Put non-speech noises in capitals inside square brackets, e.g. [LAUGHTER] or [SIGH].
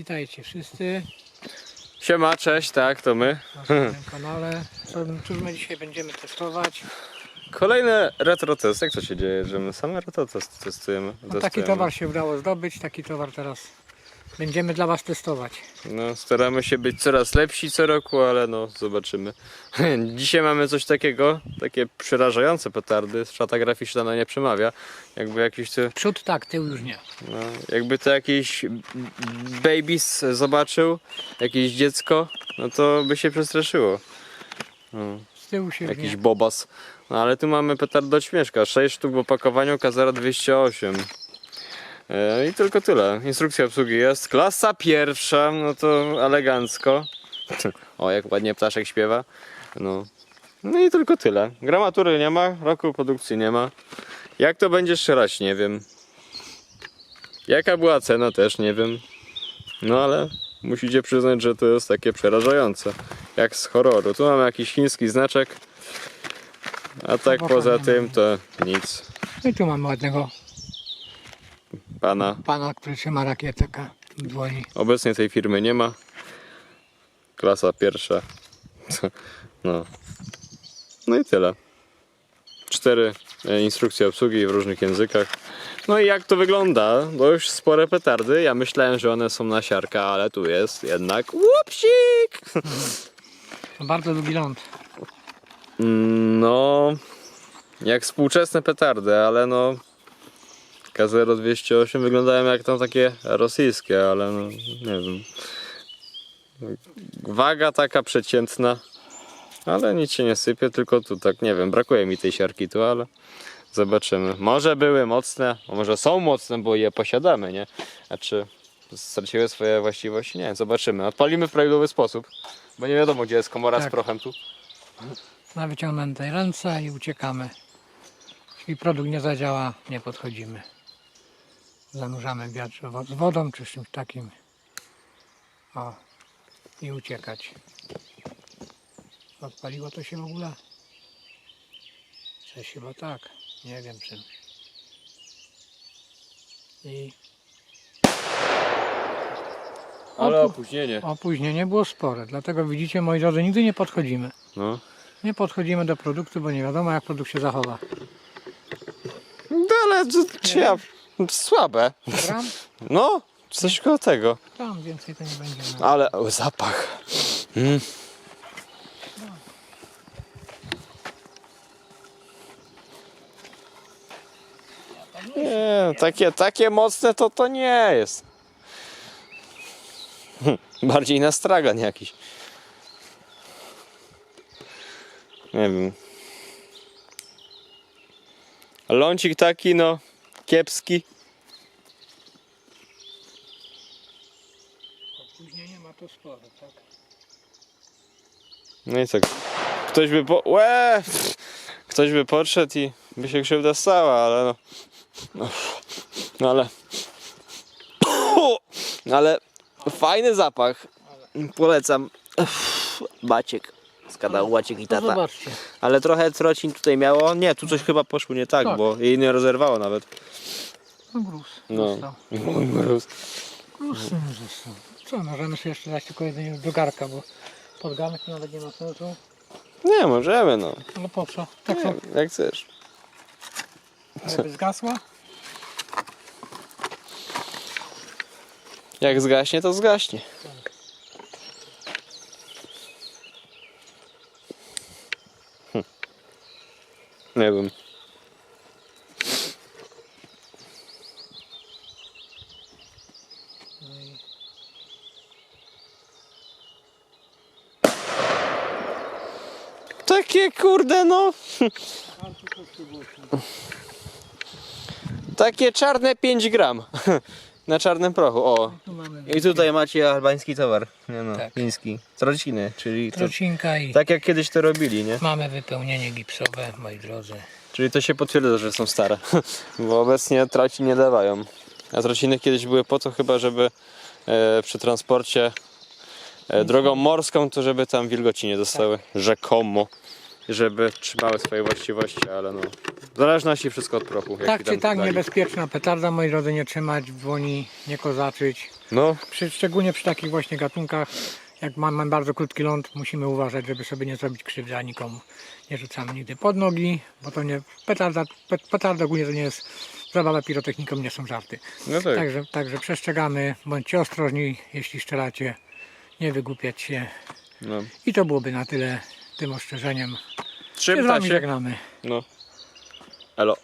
Witajcie wszyscy Siema, cześć, tak, to my. na naszym kanale. Cóż my dzisiaj będziemy testować? Kolejny retro test. Jak to się dzieje, że my same retro test testujemy? No, taki testujemy? towar się udało zdobyć, taki towar teraz będziemy dla Was testować. No, staramy się być coraz lepsi co roku, ale no, zobaczymy. [LAUGHS] Dzisiaj mamy coś takiego, takie przerażające petardy. Szata graficzna na nie przemawia. Jakby jakiś to, Przód tak, tył już nie. no, jakby to jakiś babies zobaczył, jakieś dziecko, no to by się przestraszyło. No. Z tyłu się Jakiś nie. bobas. No ale tu mamy petard do śmieszka. 6 sztuk w opakowaniu, Kazara 208. E, I tylko tyle. Instrukcja obsługi jest. Klasa pierwsza, no to elegancko. O, jak ładnie ptaszek śpiewa. No. No i tylko tyle. Gramatury nie ma, roku produkcji nie ma. Jak to będzie strzelać, nie wiem. Jaka była cena, też nie wiem. No ale musicie przyznać, że to jest takie przerażające. Jak z horroru. Tu mamy jakiś chiński znaczek. A tak poza tym to nic. No i tu mamy ładnego Pana. pana, który trzyma rakietę w dłoni. Obecnie tej firmy nie ma. Klasa pierwsza. No. No i tyle. Cztery e, instrukcje obsługi w różnych językach. No i jak to wygląda? Dość spore petardy. Ja myślałem, że one są na siarka, ale tu jest jednak łupsik! To bardzo lubi ląd. No, jak współczesne petardy, ale no K0208 wyglądają jak tam takie rosyjskie, ale no nie wiem. Waga taka przeciętna, ale nic się nie sypie, tylko tu tak nie wiem, brakuje mi tej siarki tu, ale zobaczymy. Może były mocne, a może są mocne, bo je posiadamy, nie? A czy straciły swoje właściwości? Nie, zobaczymy. Odpalimy w prawidłowy sposób, bo nie wiadomo gdzie jest komora z Tak. prochem tu. Na wyciągniętej ręce i uciekamy. Jeśli produkt nie zadziała, nie podchodzimy. Zanurzamy wiatr z wodą czy z czymś takim. O. I uciekać. Odpaliło to się w ogóle? Coś chyba tak. Nie wiem czym. I Ale opóźnienie. opóźnienie było spore. Dlatego widzicie, moi drodzy, nigdy nie podchodzimy. No. Nie podchodzimy do produktu, bo nie wiadomo jak produkt się zachowa. No ale to, słabe. Gram? [LAUGHS] No, coś koło tego. Tam więcej to nie będzie. Ale o, zapach. Mm. Nie, takie, takie mocne to to nie jest. Hm, Bardziej na stragan jakiś. Nie wiem. Lącik taki no kiepski. Opóźnienie ma to spore, tak? No i co? Ktoś by po... Łe! Ktoś by podszedł i by się krzywda stała, ale no... No, no ale... No ale fajny zapach. Polecam. Baciek. Skadał Baciek i tata. zobaczcie. Ale trochę trocin tutaj miało. Nie, tu coś chyba poszło nie tak, Tak. bo jej nie rozerwało nawet. No gruz. No. Został. Mróz. [LAUGHS] Gruz został. Co, możemy sobie jeszcze dać tylko jedynie do garka, bo pod garnek nawet nie ma sensu. Nie, możemy no. Ale po co? Tak Nie, jak chcesz. Żeby zgasła? Jak zgaśnie, to zgaśnie. Nie wiem. Takie kurde no. Takie czarne 5 gram. [LAUGHS] Na czarnym prochu. O. Mamy I tutaj macie albański towar. Nie no, Tak. chiński. Z rodziny, czyli to, trocinka i tak jak kiedyś to robili, nie? mamy wypełnienie gipsowe, moi drodzy. Czyli to się potwierdza, że są stare. [LAUGHS] Bo obecnie traci nie dawają. A trociny kiedyś były po to chyba, żeby e, przy transporcie e, drogą morską, to żeby tam wilgoci nie dostały. Rzekomo. Żeby trzymały swoje właściwości, ale no. W zależności wszystko od prochu. jaki Tak czy tam tak dali. niebezpieczna petarda, moi drodzy, nie trzymać dłoni, nie kozaczyć. No, Przy, szczególnie przy takich właśnie gatunkach, jak mamy bardzo krótki ląd, musimy uważać, żeby sobie nie zrobić krzywdy a nikomu. Nie rzucamy nigdy pod nogi, bo to nie, petarda, pet, petarda ogólnie to nie jest zabawa pirotechniką, nie są żarty. no tak. Także, także przestrzegamy, bądźcie ostrożni, jeśli strzelacie, nie wygłupiać się. No. I to byłoby na tyle tym ostrzeżeniem. Się z wami się. żegnamy. No. Elo.